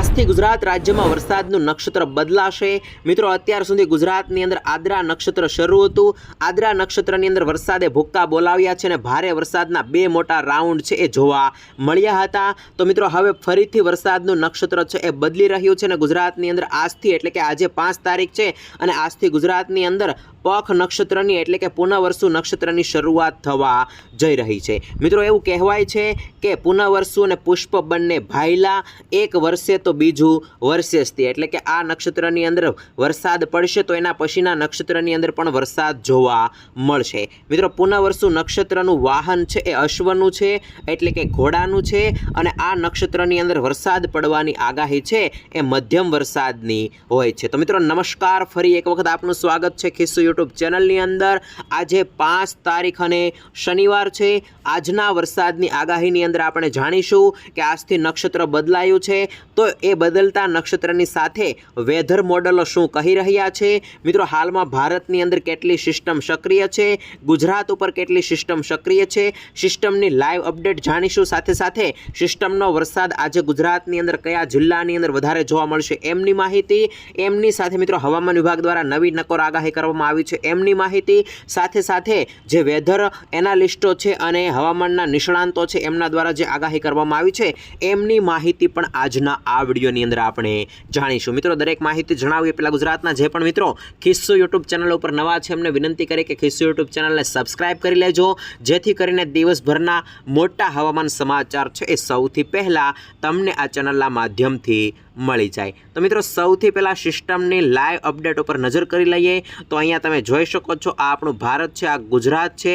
આજથી ગુજરાત રાજ્યમાં વરસાદનું નક્ષત્ર બદલાશે. મિત્રો, અત્યાર સુધી ગુજરાતની અંદર આદ્રા નક્ષત્ર શરૂ હતું. આદ્રા નક્ષત્રની અંદર વરસાદે ભૂક્કા બોલાવ્યા છે અને ભારે વરસાદના બે મોટા રાઉન્ડ છે એ જોવા મળ્યા હતા. તો મિત્રો, હવે ફરીથી વરસાદનું નક્ષત્ર છે એ બદલી રહ્યું છે અને ગુજરાતની અંદર આજથી એટલે કે આજે પાંચ તારીખ છે અને આજથી ગુજરાતની અંદર પખ નક્ષત્રની એટલે કે પુનઃવર્ષુ નક્ષત્રની શરૂઆત થવા જઈ રહી છે. મિત્રો, એવું કહેવાય છે કે પુનઃવર્ષુ અને પુષ્પ બંને ભાઈલા. એક વર્ષે તો બીજું વર્ષેસ્તી એટલે કે આ નક્ષત્રની અંદર વરસાદ પડશે તો એના પછીના નક્ષત્રની અંદર પણ વરસાદ જોવા મળશે. મિત્રો, પુનઃવર્ષુ નક્ષત્રનું વાહન છે એ અશ્વનું છે, એટલે કે ઘોડાનું છે, અને આ નક્ષત્રની અંદર વરસાદ પડવાની આગાહી છે એ મધ્યમ વરસાદની હોય છે. તો મિત્રો, નમસ્કાર. ફરી એક વખત આપનું સ્વાગત છે ખિસ્સુ યુટ્યુબ ચેનલની અંદર. આજે પાંચ તારીખ અને શનિવાર છે. આજના વરસાદની આગાહીની અંદર આપણે જાણીશું કે આજથી નક્ષત્ર બદલાયું છે. તો એ બદલતા નક્ષત્રની સાથે વેધર મોડલો શું કહી રહ્યા છે? મિત્રો, હાલમાં ભારતની અંદર કેટલી સિસ્ટમ સક્રિય છે? ગુજરાત ઉપર કેટલી સિસ્ટમ સક્રિય છે? સિસ્ટમની લાઈવ અપડેટ જાણીશું. સાથે સાથે સિસ્ટમનો વરસાદ આજે ગુજરાતની અંદર કયા જિલ્લાની અંદર વધારે જોવા મળશે એમની માહિતી. એમની સાથે મિત્રો, હવામાન વિભાગ દ્વારા નવી નકોર આગાહી કરવામાં આવી છે એમની માહિતી. સાથે સાથે જે વેધર એનાલિસ્ટો છે અને હવામાનના નિષ્ણાંતો છે એમના દ્વારા જે આગાહી કરવામાં આવી છે એમની માહિતી પણ આજના આ વિડીયોની અંદર આપણે જાણીશું. મિત્રો, દરેક માહિતી જણાવીએ પહેલાં ગુજરાતના જે પણ મિત્રો, ખિસ્સુ યુટ્યુબ ચેનલ ઉપર નવા છે, એમને વિનંતી કરી કે ખિસ્સુ યુટ્યુબ ચેનલને સબસ્ક્રાઇબ કરી લેજો, જેથી કરીને દિવસભરના મોટા હવામાન સમાચાર છે, એ સૌથી પહેલાં તમને આ ચેનલના માધ્યમથી મળી જાય. તો મિત્રો, સૌથી પહેલાં સિસ્ટમની લાઈવ અપડેટ ઉપર નજર કરી લઈએ. તો અહીંયા તમે જોઈ શકો છો, આ આપણું ભારત છે, આ ગુજરાત છે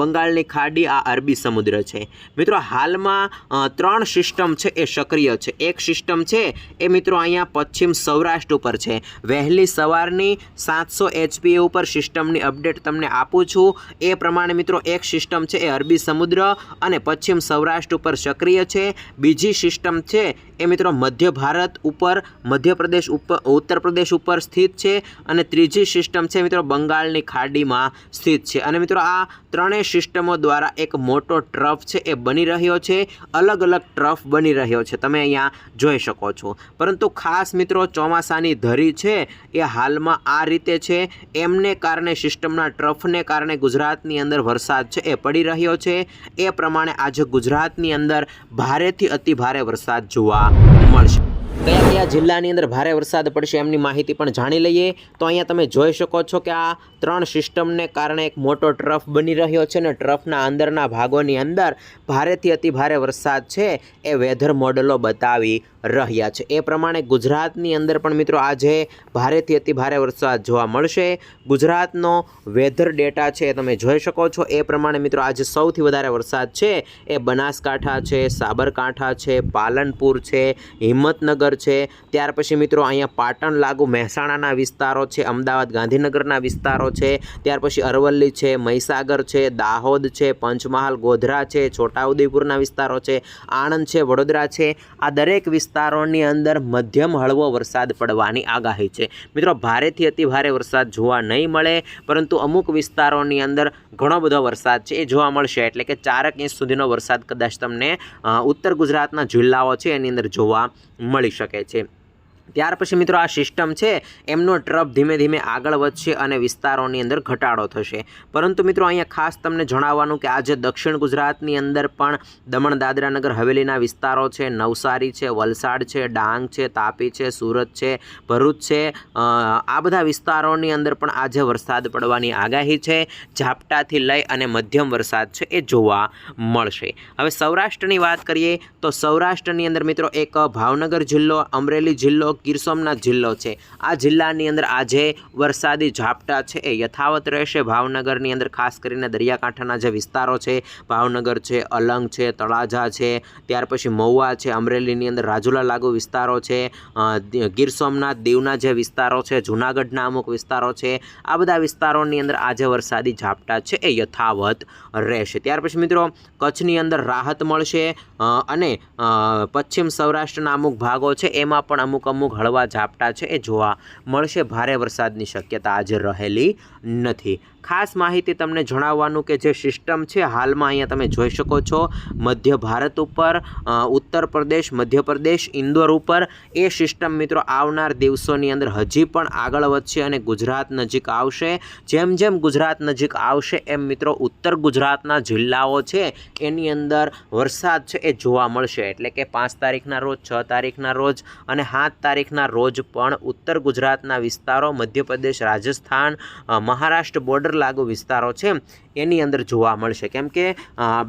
બંગાળની ખાડી, આ અરબી સમુદ્ર છે. મિત્રો, હાલમાં ત્રણ સિસ્ટમ છે, એ સક્રિય છે. એક સિસ્ટમ છે. એ મિત્રો અહીંયા પશ્ચિમ સૌરાષ્ટ્ર ઉપર છે. વહેલી સવારની સાતસો એચપીએ ઉપર સિસ્ટમની અપડેટ તમને આપું છું. એ પ્રમાણે મિત્રો એક સિસ્ટમ છે, એ અરબી સમુદ્ર અને પશ્ચિમ સૌરાષ્ટ્ર ઉપર સક્રિય છે. બીજી સિસ્ટમ છે, એ મિત્રો મધ્ય ભારત ઉપર, મધ્યપ્રદેશ ઉપર ઉત્તર પ્રદેશ ઉપર સ્થિત છે. અને ત્રીજી સિસ્ટમ છે મિત્રો બંગાળની ખાડીમાં સ્થિત છે. અને મિત્રો આ ત્રણેય સિસ્ટમો દ્વારા એક મોટો ટ્રફ છે, એ બની રહ્યો છે, અલગ અલગ ટ્રફ બની રહ્યો છે. તમે અહીંયા જોઈ શકો છો. પરંતુ ખાસ મિત્રો, ચોમાસાની ધરી છે, એ હાલમાં આ રીતે છે. એમને કારણે સિસ્ટમના ટ્રફને કારણે ગુજરાતની અંદર વરસાદ છે, એ પડી રહ્યો છે. એ પ્રમાણે આજે ગુજરાતની અંદર ભારેથી અતિ ભારે વરસાદ જોવા મળશે. કયા કયા જિલ્લાની અંદર ભારે વરસાદ પડશે, એમની માહિતી પણ જાણી લઈએ. તો અહીંયા તમે જોઈ શકો છો કે આ ત્રણ સિસ્ટમને કારણે એક મોટો ટ્રફ બની રહ્યો છે ને ટ્રફના અંદરના ભાગોની અંદર ભારેથી અતિ ભારે વરસાદ છે એ વેધર મોડલો બતાવી રહ્યા છે. એ પ્રમાણે ગુજરાતની અંદર પણ મિત્રો આજે ભારેથી અતિ ભારે વરસાદ જોવા મળશે. ગુજરાતનો વેધર ડેટા છે તમે જોઈ શકો છો. એ પ્રમાણે મિત્રો આજે સૌથી વધારે વરસાદ છે. એ બનાસકાંઠા છે, સાબરકાંઠા છે, પાલનપુર છે, હિંમતનગર છે. ત્યાર પછી મિત્રો અહીંયા પાટણ લાગુ મહેસાણાના વિસ્તારો છે, અમદાવાદ ગાંધીનગરના વિસ્તારો છે. ત્યાર પછી અરવલ્લી છે, મહીસાગર છે, દાહોદ છે, પંચમહાલ, ગોધરા છે, છોટાઉદેપુરના વિસ્તારો છે, આણંદ છે, વડોદરા છે. આ દરેક વિસ્તારોની અંદર મધ્યમ હળવો વરસાદ પડવાની આગાહી છે. મિત્રો, ભારેથી અતિ ભારે વરસાદ જોવા નહીં મળે, પરંતુ અમુક વિસ્તારોની અંદર ઘણો બધો વરસાદ છે એ જોવા મળશે. એટલે કે ચારક ઇંચ સુધીનો વરસાદ કદાચ તમને ઉત્તર ગુજરાતના જિલ્લાઓ છે એની અંદર જોવા મળી શકે છે. ત્યાર પછી મિત્રો આ સિસ્ટમ છે, એમનો ટ્રપ ધીમે ધીમે આગળ વધશે અને વિસ્તારોની અંદર ઘટાડો થશે. પરંતુ મિત્રો અહીંયા ખાસ તમને જણાવવાનું કે આજે દક્ષિણ ગુજરાતની અંદર પણ દમણ દાદરા નગર હવેલીના વિસ્તારો છે, નવસારી છે, વલસાડ છે, ડાંગ છે, તાપી છે, સુરત છે, ભરૂચ છે આ બધા વિસ્તારોની અંદર પણ આજે વરસાદ પડવાની આગાહી છે. ઝાપટાથી લઈ અને મધ્યમ વરસાદ છે એ જોવા મળશે. હવે સૌરાષ્ટ્રની વાત કરીએ તો સૌરાષ્ટ્રની અંદર મિત્રો એક ભાવનગર જિલ્લો, અમરેલી જિલ્લો ગીર સોમનાથ જિલ્લો છે. આ જિલ્લાની અંદર આજે વરસાદી ઝાપટા છે. એ યથાવત રહેશે. ભાવનગરની અંદર ખાસ કરીને દરિયાકાંઠાના જે વિસ્તારો છે, ભાવનગર છે, અલંગ છે, તળાજા છે, ત્યાર પછી મહુવા છે, અમરેલીની અંદર રાજુલા લાગુ વિસ્તારો છે ગીર સોમનાથ દીવના જે વિસ્તારો છે, જૂનાગઢના અમુક વિસ્તારો છે, આ બધા વિસ્તારોની અંદર આજે વરસાદી ઝાપટા છે. એ યથાવત રહેશે. ત્યાર પછી મિત્રો, કચ્છની અંદર રાહત મળશે અને પશ્ચિમ સૌરાષ્ટ્રના અમુક ભાગો છે. એમાં પણ અમુક અમુક હળવા ઝાપટા છે. એ જોવા મળશે. ભારે વરસાદની શક્યતા આજે રહેલી નથી. ખાસ માહિતી તમને જણાવવાનું કે જે સિસ્ટમ છે, હાલમાં અહીંયા તમે જોઈ શકો છો, મધ્ય ભારત ઉપર ઉત્તર પ્રદેશ મધ્યપ્રદેશ ઇન્દોર ઉપર. એ સિસ્ટમ મિત્રો આવનાર દિવસોની અંદર હજી પણ આગળ વધશે અને ગુજરાત નજીક આવશે. જેમ જેમ ગુજરાત નજીક આવશે, એમ મિત્રો ઉત્તર ગુજરાતના જિલ્લાઓ છે, એની અંદર વરસાદ છે એ જોવા મળશે. એટલે કે પાંચ તારીખના રોજ, છ તારીખના રોજ અને સાત તારીખના રોજ પણ ઉત્તર ગુજરાતના વિસ્તારો મધ્યપ્રદેશ રાજસ્થાન મહારાષ્ટ્ર બોર્ડર લાગુ વિસ્તારો છે એની અંદર જોવા મળશે. કેમ કે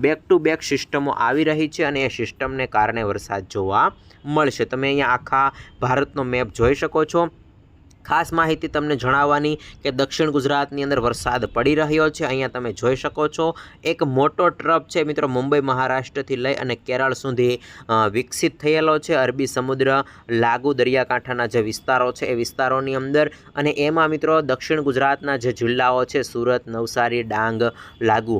બેક ટુ બેક સિસ્ટમો આવી રહી છે અને એ સિસ્ટમને કારણે વરસાદ જોવા મળશે. તમે અહીંયા આખા ભારતનો મેપ જોઈ શકો છો. ખાસ માહિતી તમને જણાવવાની કે દક્ષિણ ગુજરાતની અંદર વરસાદ પડી રહ્યો છે. અહીંયા તમે જોઈ શકો છો, એક મોટો ટ્રપ છે મિત્રો મુંબઈ મહારાષ્ટ્રથી લઈ અને કેરળ સુધી વિકસિત થયેલો છે. અરબી સમુદ્ર, લાગુ દરિયાકાંઠાના જે વિસ્તારો છે એ વિસ્તારોની અંદર અને એમાં મિત્રો દક્ષિણ ગુજરાતના જે જિલ્લાઓ છે સુરત, નવસારી, ડાંગ, લાગુ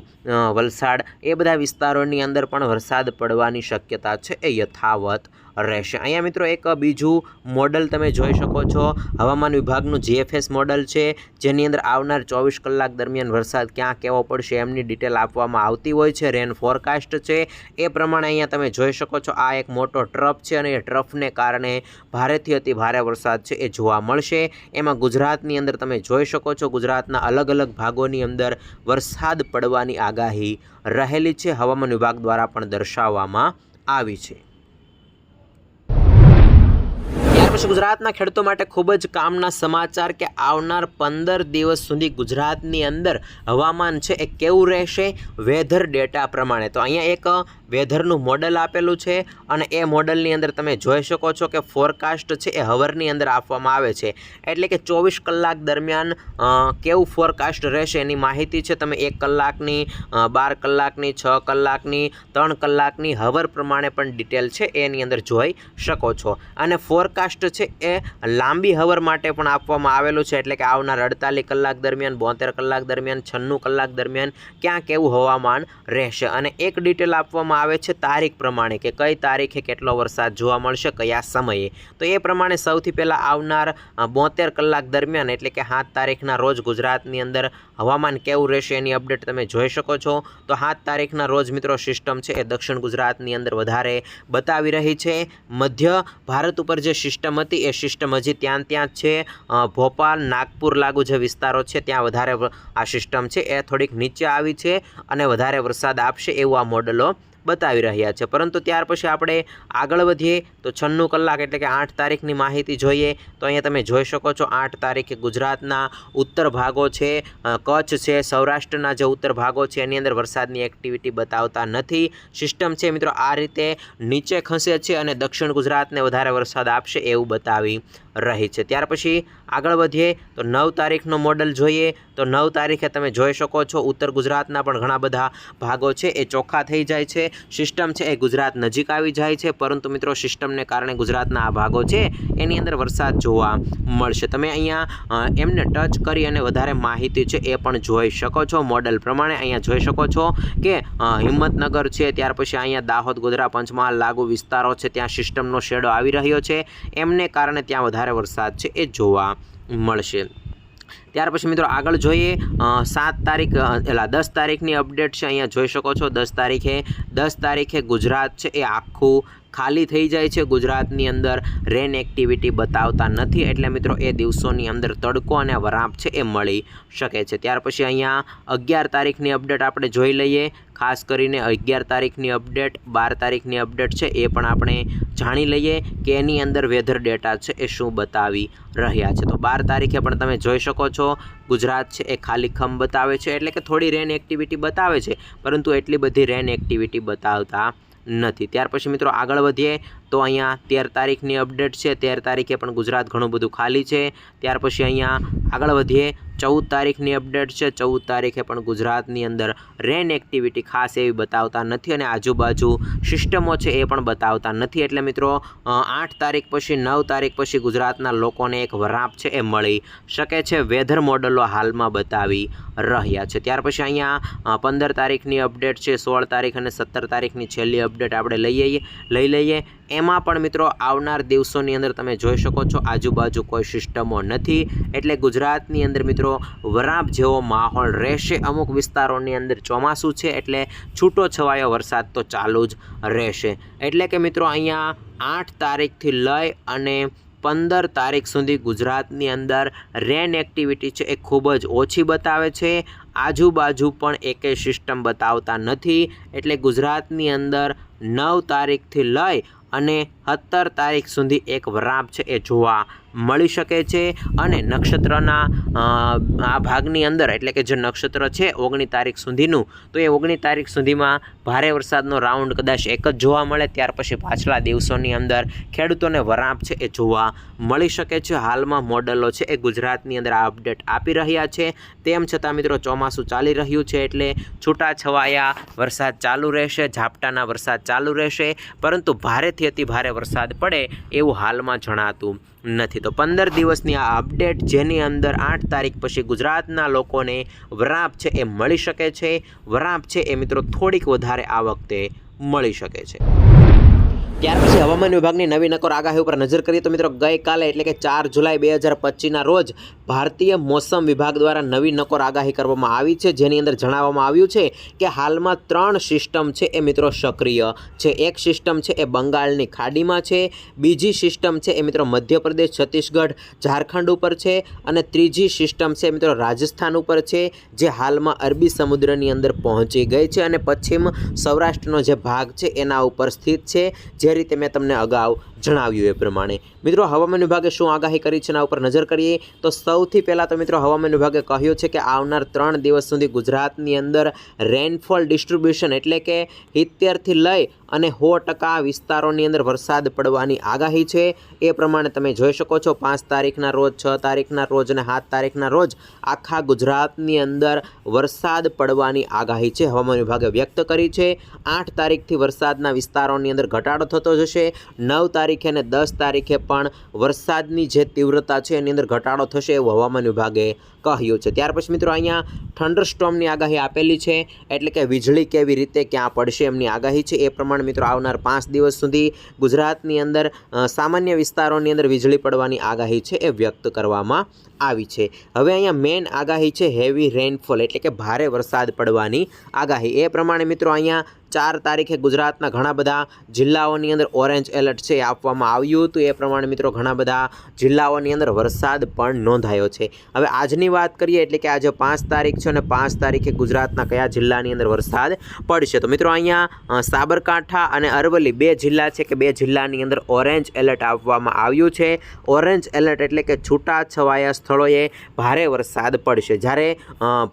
વલસાડ એ બધા વિસ્તારોની અંદર પણ વરસાદ પડવાની શક્યતા છે એ યથાવત રહેશે. અહીંયા મિત્રો એક બીજું મોડલ તમે જોઈ શકો છો. હવામાન વિભાગનું જીએફએસ મોડલ છે, જેની અંદર આવનાર ચોવીસ કલાક દરમિયાન વરસાદ ક્યાં કેવો પડશે એમની ડિટેલ આપવામાં આવતી હોય છે. રેન ફોરકાસ્ટ છે. એ પ્રમાણે અહીંયા તમે જોઈ શકો છો, આ એક મોટો ટ્રફ છે અને એ ટ્રફને કારણે ભારેથી અતિ ભારે વરસાદ છે એ જોવા મળશે. એમાં ગુજરાતની અંદર તમે જોઈ શકો છો, ગુજરાતના અલગ અલગ ભાગોની અંદર વરસાદ પડવાની આગાહી રહેલી છે. હવામાન વિભાગ દ્વારા પણ દર્શાવવામાં આવી છે. પછી ગુજરાતના ખેડૂતો માટે ખૂબ જ કામના સમાચાર કે આવનાર પંદર દિવસ સુધી ગુજરાતની અંદર હવામાન છે એ કેવું રહેશે? વેધર ડેટા પ્રમાણે. તો અહીંયા એક વેધરનું મોડલ આપેલું છે અને એ મોડલની અંદર તમે જોઈ શકો છો કે ફોરકાસ્ટ છે એ હવરની અંદર આપવામાં આવે છે. એટલે કે ચોવીસ કલાક દરમિયાન કેવું ફોરકાસ્ટ રહેશે એની માહિતી છે. તમે એક કલાકની બાર કલાકની, છ કલાકની, ત્રણ કલાકની હવર પ્રમાણે પણ ડિટેલ છે એની અંદર જોઈ શકો છો. અને ફોરકાસ્ટ છે એ લાંબી હવર માટે પણ આપવામાં આવેલું છે. એટલે કે આવનાર અડતાલીસ કલાક દરમિયાન, બોતેર કલાક દરમિયાન, છન્નું કલાક દરમિયાન ક્યાં કેવું હવામાન રહેશે. અને એક ડિટેલ આપવામાં આવે છે તારીખ પ્રમાણે કે કઈ તારીખે કેટલો વરસાદ જોવા મળશે, કયા સમયે? તો એ પ્રમાણે સૌથી પહેલાં આવનાર બોતેર કલાક દરમિયાન એટલે કે સાત તારીખના રોજ ગુજરાતની અંદર હવામાન કેવું રહેશે એની અપડેટ તમે જોઈ શકો છો. તો સાત તારીખના રોજ મિત્રો સિસ્ટમ છે એ દક્ષિણ ગુજરાતની અંદર વધારે બતાવી રહી છે. મધ્ય ભારત ઉપર જે સિસ્ટમ હતી એ સિસ્ટમ હજી ત્યાં ત્યાં જ છે. ભોપાલ, નાગપુર લાગુ જે વિસ્તારો છે ત્યાં વધારે આ સિસ્ટમ છે એ થોડીક નીચે આવી છે અને વધારે વરસાદ આપશે એવું આ મોડલો બતાવી રહ્યા છે. પરંતુ ત્યાર પછી આપણે આગળ વધીએ તો છન્નું કલાક એટલે કે આઠ તારીખની માહિતી જોઈએ તો અહીંયા તમે જોઈ શકો છો આઠ તારીખે ગુજરાતના ઉત્તર ભાગો છે કચ્છ છે, સૌરાષ્ટ્રના જે ઉત્તર ભાગો છે એની અંદર વરસાદની એક્ટિવિટી બતાવતા નથી. સિસ્ટમ છે મિત્રો આ રીતે નીચે ખસે છે અને દક્ષિણ ગુજરાતને વધારે વરસાદ આપશે એવું બતાવી રહી છે. ત્યાર પછી આગળ વધીએ તો નવ તારીખનો મોડલ જોઈએ. તો નવ તારીખે તમે જોઈ શકો છો ઉત્તર ગુજરાતના પણ ઘણા બધા ભાગો છે. એ ચોખ્ખા થઈ જાય છે. સિસ્ટમ છે એ ગુજરાત નજીક આવી જાય છે. પરંતુ મિત્રો સિસ્ટમને કારણે ગુજરાતના આ ભાગો છે એની અંદર વરસાદ જોવા મળશે. તમે અહીંયા એમને ટચ કરી અને વધારે માહિતી છે એ પણ જોઈ શકો છો. મોડલ પ્રમાણે અહીંયા જોઈ શકો છો કે હિંમતનગર છે. ત્યાર પછી અહીંયા દાહોદ ગોધરા પંચમહાલ લાગુ વિસ્તારો છે. ત્યાં સિસ્ટમનો શેડો આવી રહ્યો છે. એમને કારણે ત્યાં વધારે વરસાદ છે એ જોવા મળશે. ત્યાર પછી મિત્રો આગળ જોઈએ સાત તારીખ એલા, દસ તારીખની અપડેટ છે, અહીંયા જોઈ શકો છો, દસ તારીખે દસ તારીખે ગુજરાત છે એ આખું ખાલી થઈ જાય છે. ગુજરાતની અંદર રેન એક્ટિવિટી બતાવતા નથી. એટલે મિત્રો, એ દિવસોની અંદર તડકો અને વરાપ છે એ મળી શકે છે. ત્યાર પછી અહીંયા અગિયાર તારીખની અપડેટ આપણે જોઈ લઈએ. ખાસ કરીને અગિયાર તારીખની અપડેટ બાર તારીખની અપડેટ છે એ પણ આપણે જાણી લઈએ કે એની અંદર વેધર ડેટા છે એ શું બતાવી રહ્યા છે. તો બાર તારીખે પણ તમે જોઈ શકો છો, ગુજરાત છે એ ખાલી ખમ બતાવે છે. એટલે કે થોડી રેન એક્ટિવિટી બતાવે છે, પરંતુ એટલી બધી રેન એક્ટિવિટી બતાવતા નથી. ત્યાર પછી મિત્રો આગળ વધીએ. તો અહીંયા તેર તારીખની અપડેટ છે. તેર તારીખે પણ ગુજરાત ઘણું બધું ખાલી છે. ત્યાર પછી અહીંયા આગળ વધીએ. ચૌદ તારીખની અપડેટ છે. ચૌદ તારીખે પણ ગુજરાતની અંદર રેન એક્ટિવિટી ખાસ એવી બતાવતા નથી અને આજુબાજુ સિસ્ટમો છે એ પણ બતાવતા નથી. એટલે મિત્રો આઠ તારીખ પછી, નવ તારીખ પછી ગુજરાતના લોકોને એક વરાપ છે એ મળી શકે છે. વેધર મોડલો હાલમાં બતાવી રહ્યા છે. ત્યાર પછી અહીંયા પંદર તારીખની અપડેટ છે. સોળ તારીખ અને સત્તર તારીખની છેલ્લી અપડેટ આપણે લઈ લઈએ લઈ લઈએ. એમાં પણ મિત્રો આવનાર દિવસોની અંદર તમે જોઈ શકો છો આજુબાજુ કોઈ સિસ્ટમો નથી. એટલે ગુજરાતની અંદર મિત્રો વરાપ જેવો માહોલ રહેશે. અમુક વિસ્તારોની અંદર ચોમાસું છે એટલે છૂટો છવાયો વરસાદ તો ચાલુ જ રહેશે. એટલે કે મિત્રો અહીંયા આઠ તારીખથી લઈ અને પંદર તારીખ સુધી ગુજરાતની અંદર રેન એક્ટિવિટી છે એ ખૂબ જ ઓછી બતાવે છે. આજુબાજુ પણ એકેય સિસ્ટમ બતાવતા નથી. એટલે ગુજરાતની અંદર નવ તારીખથી લઈ અને સત્તર તારીખ સુધી એક વરાપ છે એ જોવા મળી શકે છે અને નક્ષત્રના આ ભાગની અંદર, એટલે કે જે નક્ષત્ર છે ઓગણી તારીખ સુધીનું, તો એ ઓગણી તારીખ સુધીમાં ભારે વરસાદનો રાઉન્ડ કદાચ એક જ જોવા મળે. ત્યાર પછી પાછલા દિવસોની અંદર ખેડૂતોને વરાપ છે એ જોવા મળી શકે છે. હાલમાં મોડલો છે એ ગુજરાતની અંદર આ અપડેટ આપી રહ્યા છે. તેમ છતાં મિત્રો ચોમાસું ચાલી રહ્યું છે એટલે છૂટા છવાયા વરસાદ ચાલુ રહેશે, ઝાપટાના વરસાદ ચાલુ રહેશે, પરંતુ ભારેથી અતિ ભારે વરસાદ પડે એવું હાલમાં જણાતું નથી. તો પંદર દિવસની આ અપડેટ જેની અંદર આઠ તારીખ પછી ગુજરાતના લોકોને વરાપ છે એ મળી શકે છે. વરાપ છે એ મિત્રો થોડીક વધારે આ વખતે મળી શકે છે. ત્યાર પછી હવામાન વિભાગની નવી નકોર આગાહી ઉપર નજર કરીએ તો મિત્રો ગઈકાલે એટલે કે ચાર જુલાઈ બે હજાર પચીસના રોજ ભારતીય મોસમ વિભાગ દ્વારા નવી નકોર આગાહી કરવામાં આવી છે. જેની અંદર જણાવવામાં આવ્યું છે કે હાલમાં ત્રણ સિસ્ટમ છે એ મિત્રો સક્રિય છે. એક સિસ્ટમ છે એ બંગાળની ખાડીમાં છે. બીજી સિસ્ટમ છે એ મિત્રો મધ્યપ્રદેશ, છત્તીસગઢ, ઝારખંડ ઉપર છે અને ત્રીજી સિસ્ટમ છે મિત્રો રાજસ્થાન ઉપર છે, જે હાલમાં અરબી સમુદ્રની અંદર પહોંચી ગઈ છે અને પશ્ચિમ સૌરાષ્ટ્રનો જે ભાગ છે એના ઉપર સ્થિત છે. જે રીતે મેં તમને અગાઉ જણાવ્યું એ પ્રમાણે. મિત્રો, હવામાન વિભાગે શું આગાહી કરી છે એના ઉપર નજર કરીએ તો સૌથી પહેલાં તો મિત્રો, હવામાન વિભાગે કહ્યું છે કે આવનાર ત્રણ દિવસ સુધી ગુજરાતની અંદર રેનફોલ ડિસ્ટ્રીબ્યુશન એટલે કે સિત્તેરથી લઈ અને સો ટકા વિસ્તારોની અંદર વરસાદ પડવાની આગાહી છે. એ પ્રમાણે તમે જોઈ શકો છો, પાંચ તારીખના રોજ, છ તારીખના રોજ અને સાત તારીખના રોજ આખા ગુજરાતની અંદર વરસાદ પડવાની આગાહી છે. હવામાન વિભાગે વ્યક્ત કરી છે, આઠ તારીખથી વરસાદના વિસ્તારોની અંદર ઘટાડો થતો જશે, નવ તારીખે અને દસ તારીખે પણ વરસાદની જે તીવ્રતા છે, એની અંદર ઘટાડો થશે એવું હવામાન વિભાગે કહ્યું છે. ત્યાર પછી મિત્રો અહીંયા થંડરસ્ટોમની આગાહી આપેલી છે. એટલે કે વીજળી કેવી રીતે ક્યાં પડશે એમની આગાહી છે. એ પ્રમાણે મિત્રો આવનાર પાંચ દિવસ સુધી ગુજરાતની અંદર સામાન્ય વિસ્તારોની અંદર વીજળી પડવાની આગાહી છે એ વ્યક્ત કરવામાં આવી છે. હવે અહીંયા મેઇન આગાહી છે હેવી રેનફોલ એટલે કે ભારે વરસાદ પડવાની આગાહી. એ પ્રમાણે મિત્રો અહીંયા ચાર તારીખે ગુજરાતના ઘણા બધા જિલ્લાઓની અંદર ઓરેન્જ એલર્ટ છે આપવામાં આવ્યું હતું. એ પ્રમાણે મિત્રો ઘણા બધા જિલ્લાઓની અંદર વરસાદ પણ નોંધાયો છે. હવે આજની વાત કરીએ એટલે કે આજે પાંચ તારીખ છે અને પાંચ તારીખે ગુજરાતના કયા જિલ્લાની અંદર વરસાદ પડશે. તો મિત્રો અહીંયા સાબરકાંઠા અને અરવલ્લી બે જિલ્લા છે કે બે જિલ્લાની અંદર ઓરેન્જ એલર્ટ આપવામાં આવ્યું છે. ઓરેન્જ એલર્ટ એટલે કે છૂટા છવાયા સ્થળોએ ભારે વરસાદ પડશે. જ્યારે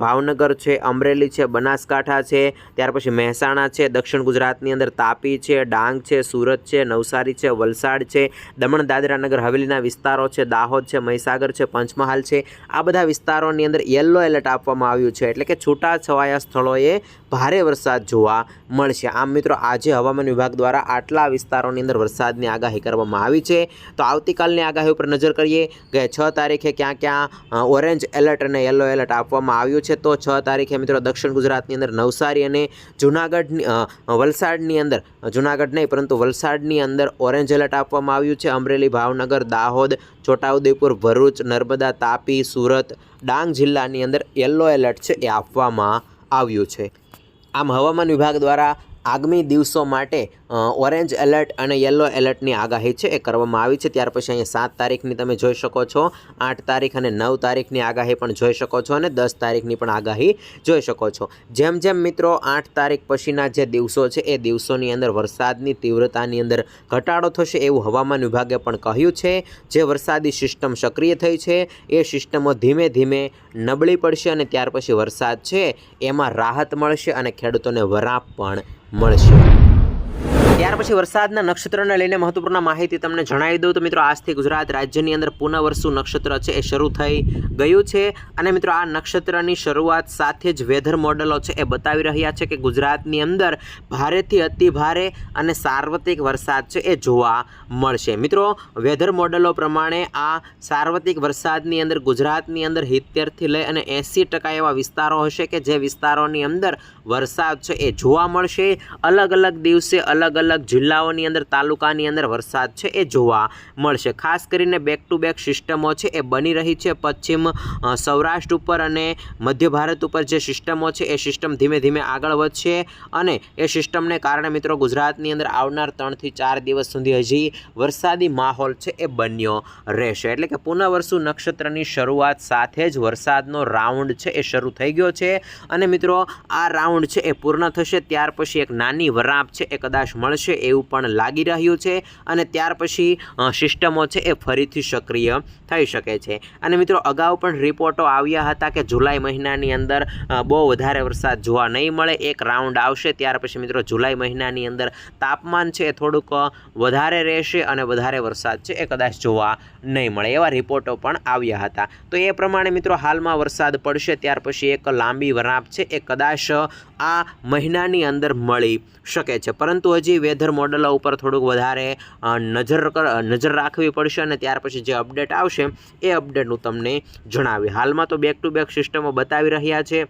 ભાવનગર છે, અમરેલી છે, બનાસકાંઠા છે, ત્યાર પછી મહેસાણા છે, દક્ષિણ ગુજરાતની અંદર તાપી છે, ડાંગ છે, સુરત છે, નવસારી છે, વલસાડ છે, દમણ, દાદરા નગર, હવેલીના વિસ્તારો છે, દાહોદ છે, મહીસાગર છે, પંચમહાલ છે. આ બધા વિસ્તારોની અંદર યલો એલર્ટ આપવામાં આવ્યું છે. એટલે કે છૂટા છવાયા સ્થળોએ ભારે વરસાદ જોવા મળશે. આમ મિત્રો, આજે હવામાન વિભાગ દ્વારા આટલા વિસ્તારોની અંદર વરસાદની આગાહી કરવામાં આવી છે. તો આવતીકાલની આગાહી ઉપર નજર કરીએ કે છ તારીખે ક્યાં ક્યાં ઓરેન્જ એલર્ટ અને યલો એલર્ટ આપવામાં આવ્યું છે. તો છ તારીખે મિત્રો, દક્ષિણ ગુજરાતની અંદર નવસારી અને જૂનાગઢની વલસાડની અંદર જૂનાગઢ નહીં, પરંતુ વલસાડની અંદર ઓરેન્જ એલર્ટ આપવામાં આવ્યું છે. અમરેલી, ભાવનગર, દાહોદ, છોટાઉદેપુર, ભરૂચ, નર્મદા, તાપી, સુરત, ડાંગ જિલ્લાની અંદર યલો એલર્ટ છે એ આપવામાં આવ્યું છે. આમ હવામાન વિભાગ દ્વારા આગામી દિવસો માટે ઓરેન્જ એલર્ટ અને યલો એલર્ટની આગાહી છે એ કરવામાં આવી છે. ત્યાર પછી અહીંયા સાત તારીખની તમે જોઈ શકો છો, આઠ તારીખ અને નવ તારીખની આગાહી પણ જોઈ શકો છો અને દસ તારીખની પણ આગાહી જોઈ શકો છો. જેમ જેમ મિત્રો, આઠ તારીખ પછીના જે દિવસો છે એ દિવસોની અંદર વરસાદની તીવ્રતાની અંદર ઘટાડો થશે એવું હવામાન વિભાગે પણ કહ્યું છે. જે વરસાદી સિસ્ટમ સક્રિય થઈ છે, એ સિસ્ટમો ધીમે ધીમે નબળી પડશે અને ત્યાર પછી વરસાદ છે, એમાં રાહત મળશે અને ખેડૂતોને વરાપ પણ મળશે ત્યાર પછી વરસાદના નક્ષત્રને લઈને મહત્વપૂર્ણ માહિતી તમને જણાવી દઉં. તો મિત્રો, આજથી ગુજરાત રાજ્યની અંદર પુનઃવર્ષુ નક્ષત્ર છે, એ શરૂ થઈ ગયું છે. અને મિત્રો, આ નક્ષત્રની શરૂઆત સાથે જ વેધર મોડલો છે, એ બતાવી રહ્યા છે કે ગુજરાતની અંદર ભારેથી અતિ ભારે અને સાર્વત્રિક વરસાદ છે, એ જોવા મળશે. મિત્રો, વેધર મોડલો પ્રમાણે આ સાર્વત્રિક વરસાદની અંદર, ગુજરાતની અંદર સિત્તેરથી લઈ અને એંસી ટકા એવા વિસ્તારો હશે કે જે વિસ્તારોની અંદર વરસાદ છે, એ જોવા મળશે. અલગ અલગ દિવસે અલગ અલગ જિલ્લાઓની અંદર, તાલુકાની અંદર વરસાદ છે એ જોવા મળશે. ખાસ કરીને બેક ટુ બેક સિસ્ટમો છે એ બની રહી છે પશ્ચિમ સૌરાષ્ટ્ર ઉપર અને મધ્ય ભારત ઉપર જે સિસ્ટમો છે એ સિસ્ટમ ધીમે ધીમે આગળ વધશે અને એ સિસ્ટમને કારણે મિત્રો ગુજરાતની અંદર આવનાર ત્રણથી ચાર દિવસ સુધી હજી વરસાદી માહોલ છે એ બન્યો રહેશે. એટલે કે પુનઃવર્ષુ નક્ષત્રની શરૂઆત સાથે જ વરસાદનો રાઉન્ડ છે એ શરૂ થઈ ગયો છે અને મિત્રો આ રાઉન્ડ છે એ પૂર્ણ થશે, ત્યાર પછી એક નાની વરાપ છે એ કદાચ મળશે એવું પણ લાગી રહ્યું છે અને ત્યાર પછી સિસ્ટમો છે એ ફરીથી સક્રિય થઈ શકે છે. અને મિત્રો, અગાઉ પણ રિપોર્ટો આવ્યા હતા કે જુલાઈ મહિનાની અંદર બહુ વધારે વરસાદ જોવા નહીં મળે. એક રાઉન્ડ આવશે, ત્યાર પછી મિત્રો, જુલાઈ મહિનાની અંદર તાપમાન છે એ થોડુંક વધારે રહેશે અને વધારે વરસાદ છે એ કદાચ જોવા નહીં મળે, એવા રિપોર્ટો પણ આવ્યા હતા. તો એ પ્રમાણે મિત્રો, હાલમાં વરસાદ પડશે, ત્યાર પછી એક લાંબી વરાપ છે એ કદાચ આ મહિનાની અંદર મળી શકે છે. પરંતુ હજી વેધર મોડલો ઉપર થોડુંક વધારે નજર નજર રાખવી પડશે અને ત્યાર પછી જે અપડેટ આવશે એ અપડેટ હું તમને જણાવી હાલમાં તો બેક ટુ બેક સિસ્ટમો બતાવી રહ્યા છે.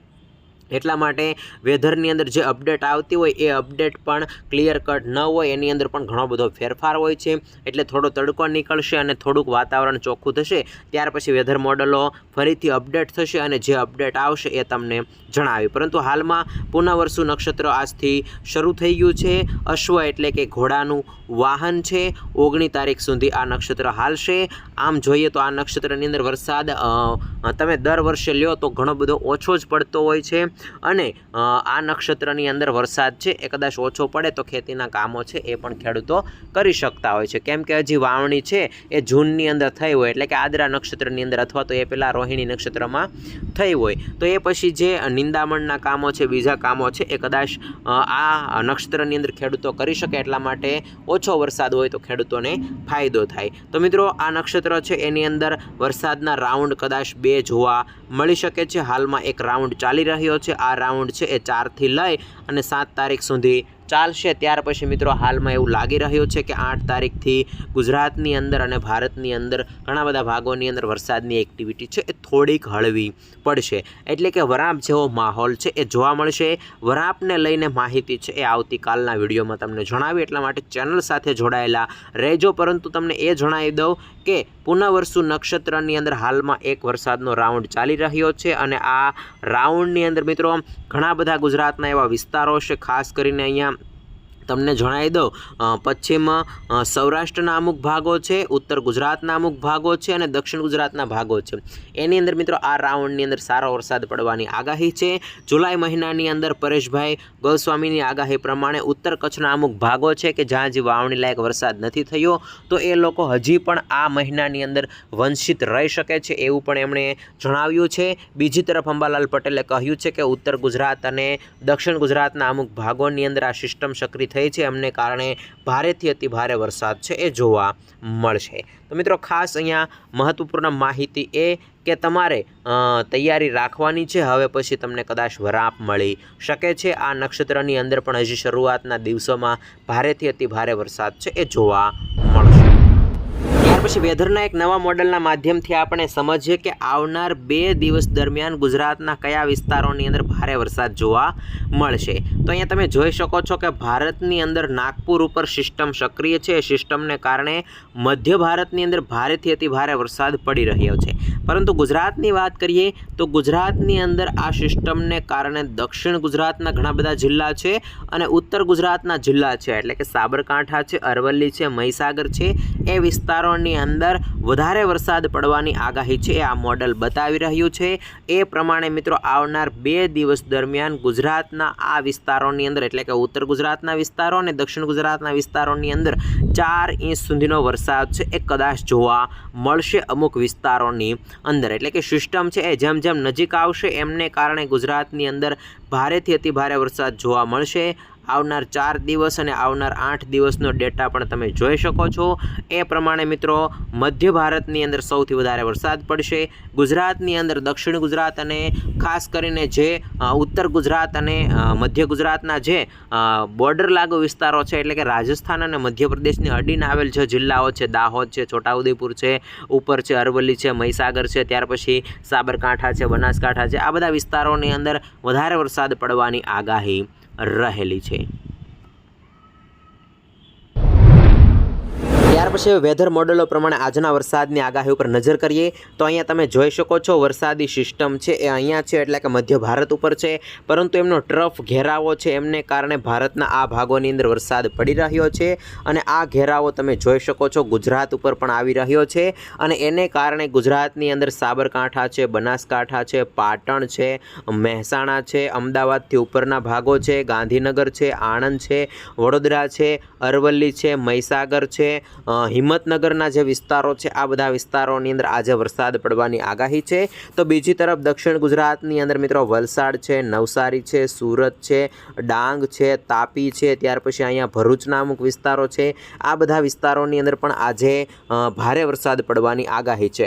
એટલા માટે વેધરની અંદર જે અપડેટ આવતી હોય એ અપડેટ પણ ક્લિયર કટ ન હોય, એની અંદર પણ ઘણો બધો ફેરફાર હોય છે. એટલે થોડો તડકો નીકળશે અને થોડુંક વાતાવરણ ચોખ્ખું થશે. ત્યાર પછી વેધર મોડલો ફરીથી અપડેટ થશે અને જે અપડેટ આવશે એ તમને જણાવી પરંતુ હાલમાં પુનઃવર્ષુ નક્ષત્ર આજથી શરૂ થઈ ગયું છે. અશ્વ એટલે કે ઘોડાનું વાહન છે. ઓગણી તારીખ સુધી આ નક્ષત્ર હાલશે. આમ જોઈએ તો આ નક્ષત્રની અંદર વરસાદ તમે દર વર્ષે લ્યો તો ઘણો બધો ઓછો જ પડતો હોય છે. અને આ નક્ષત્રની અંદર વરસાદ છે, એ કદાચ ઓછો પડે તો ખેતીના કામો છે, એ પણ ખેડૂતો કરી શકતા હોય છે. કેમ કે હજી વાવણી છે, એ જૂનની અંદર થઈ હોય, એટલે કે આદરા નક્ષત્રની અંદર અથવા તો એ પેલા રોહિણી નક્ષત્રમાં થઈ હોય. તો એ પછી જે નિંદામણના કામો છે, બીજા કામો છે, એ કદાચ આ નક્ષત્રની અંદર ખેડૂતો કરી શકે એટલા માટે ઓછો વરસાદ હોય તો ખેડૂતોને ફાયદો થાય. તો મિત્રો, આ નક્ષત્ર છે, એની અંદર વરસાદના રાઉન્ડ કદાચ બે જોવા મળી શકે છે. હાલમાં એક રાઉન્ડ ચાલી રહ્યો છે. આ રાઉન્ડ છે એ ચારથી લઈ અને સાત તારીખ સુધી ચાલશે. ત્યાર પછી મિત્રો હાલમાં એવું લાગી રહ્યું છે કે આઠ તારીખથી ગુજરાતની અંદર અને ભારતની અંદર ઘણા બધા ભાગોની અંદર વરસાદની એક્ટિવિટી છે એ થોડીક હળવી પડશે. એટલે કે વરાપ જેવો માહોલ છે એ જોવા મળશે. વરાપને લઈને માહિતી છે એ આવતીકાલના વિડીયોમાં તમને જણાવી. એટલા માટે ચેનલ સાથે જોડાયેલા રહેજો. પરંતુ તમને એ જણાવી દઉં કે પુનઃવર્ષુ નક્ષત્રની અંદર હાલમાં એક વરસાદનો રાઉન્ડ ચાલી રહ્યો છે અને આ રાઉન્ડની અંદર મિત્રો ઘણા બધા ગુજરાતના એવા વિસ્તારો છે, ખાસ કરીને અહીંયા તમને જણાવી દઉં પશ્ચિમ સૌરાષ્ટ્રના અમુક ભાગો છે, ઉત્તર ગુજરાતના અમુક ભાગો છે અને દક્ષિણ ગુજરાતના ભાગો છે. એની અંદર મિત્રો આ રાઉન્ડની અંદર સારો વરસાદ પડવાની આગાહી છે. જુલાઈ મહિનાની અંદર પરેશભાઈ ગોસ્વામીની આગાહી પ્રમાણે ઉત્તર કચ્છના અમુક ભાગો છે કે જ્યાં હજી વાવણી લાયક વરસાદ નથી થયો, તો એ લોકો હજી પણ આ મહિનાની અંદર વંશિત રહી શકે છે એવું પણ એમણે જણાવ્યું છે. બીજી તરફ અંબાલાલ પટેલે કહ્યું છે કે ઉત્તર ગુજરાત અને દક્ષિણ ગુજરાતના અમુક ભાગોની અંદર આ સિસ્ટમ સક્રિય થઈ છે. એમને કારણે ભારેથી અતિ ભારે વરસાદ છે એ જોવા મળશે. તો મિત્રો, ખાસ અહીંયા મહત્વપૂર્ણ માહિતી એ કે તમારે તૈયારી રાખવાની છે. હવે પછી તમને કદાચ વરાપ મળી શકે છે. આ નક્ષત્રની અંદર પણ હજી શરૂઆતના દિવસોમાં ભારેથી અતિ ભારે વરસાદ છે એ જોવા મળશે. પછી વેધરના એક નવા મોડલના માધ્યમથી આપણે સમજીએ કે આવનાર બે દિવસ દરમિયાન ગુજરાતના કયા વિસ્તારોની અંદર ભારે વરસાદ જોવા મળશે. તો અહીંયા તમે જોઈ શકો છો કે ભારતની અંદર નાગપુર ઉપર સિસ્ટમ સક્રિય છે. એ સિસ્ટમને કારણે મધ્ય ભારતની અંદર ભારેથી અતિ ભારે વરસાદ પડી રહ્યો છે. પરંતુ ગુજરાતની વાત કરીએ તો ગુજરાતની અંદર આ સિસ્ટમને કારણે દક્ષિણ ગુજરાતના ઘણા બધા જિલ્લા છે અને ઉત્તર ગુજરાતના જિલ્લા છે. એટલે કે સાબરકાંઠા છે, અરવલ્લી છે, મહીસાગર છે. એ વિસ્તારોની અંદર વધારે વરસાદ પડવાની આગાહી છે, આ મોડલ બતાવી રહ્યું છે. એ પ્રમાણે મિત્રો, આવનાર બે દિવસ દરમિયાન ગુજરાતના આ વિસ્તારોની અંદર, એટલે કે ઉત્તર ગુજરાતના વિસ્તારો અને દક્ષિણ ગુજરાતના વિસ્તારોની અંદર ચાર ઇંચ સુધીનો વરસાદ છે, એ કદાચ જોવા મળશે અમુક વિસ્તારોની અંદર. એટલે કે સિસ્ટમ છે, એ જેમ જેમ નજીક આવશે, એમને કારણે ગુજરાતની અંદર ભારેથી અતિ ભારે વરસાદ જોવા મળશે. આવનાર ચાર દિવસ અને આવનાર આઠ દિવસનો ડેટા પણ તમે જોઈ શકો છો. એ પ્રમાણે મિત્રો, મધ્ય ભારતની અંદર સૌથી વધારે વરસાદ પડશે. ગુજરાતની અંદર દક્ષિણ ગુજરાત અને ખાસ કરીને જે ઉત્તર ગુજરાત અને મધ્ય ગુજરાતના જે બોર્ડર લાગુ વિસ્તારો છે, એટલે કે રાજસ્થાન અને મધ્યપ્રદેશની અડીને આવેલ જે જિલ્લાઓ છે, દાહોદ છે, છોટાઉદેપુર છે, ઉપર છે, અરવલ્લી છે, મહીસાગર છે, ત્યાર પછી સાબરકાંઠા છે, બનાસકાંઠા છે, આ બધા વિસ્તારોની અંદર વધારે વરસાદ પડવાની આગાહી. રહેલી છે. ત્યાર પછી વેધર મોડેલો પ્રમાણે આજના વરસાદની આગાહી ઉપર નજર કરીએ તો અહીંયા તમે જોઈ શકો છો વરસાદી સિસ્ટમ છે. એ અહીંયા છે એટલે કે મધ્ય ભારત ઉપર છે. પરંતુ એમનો ટ્રફ ઘેરાવો છે. એમને કારણે ભારતના આ ભાગોની અંદર વરસાદ પડી રહ્યો છે અને આ ઘેરાવો તમે જોઈ શકો છો ગુજરાત ઉપર પણ આવી રહ્યો છે અને એને કારણે ગુજરાતની અંદર સાબરકાંઠા છે, બનાસકાંઠા છે, પાટણ છે, મહેસાણા છે, અમદાવાદથી ઉપરના ભાગો છે, ગાંધીનગર છે, આણંદ છે, વડોદરા છે, અરવલ્લી છે, મહીસાગર છે હિંમતનગરના જે વિસ્તારો છે, આ બધા વિસ્તારોની અંદર આજે વરસાદ પડવાની આગાહી છે. તો બીજી તરફ દક્ષિણ ગુજરાતની અંદર મિત્રો વલસાડ છે, નવસારી છે, સુરત છે, ડાંગ છે, તાપી છે, ત્યાર પછી અહીંયા ભરૂચના અમુક વિસ્તારો છે. આ બધા વિસ્તારોની અંદર પણ આજે ભારે વરસાદ પડવાની આગાહી છે.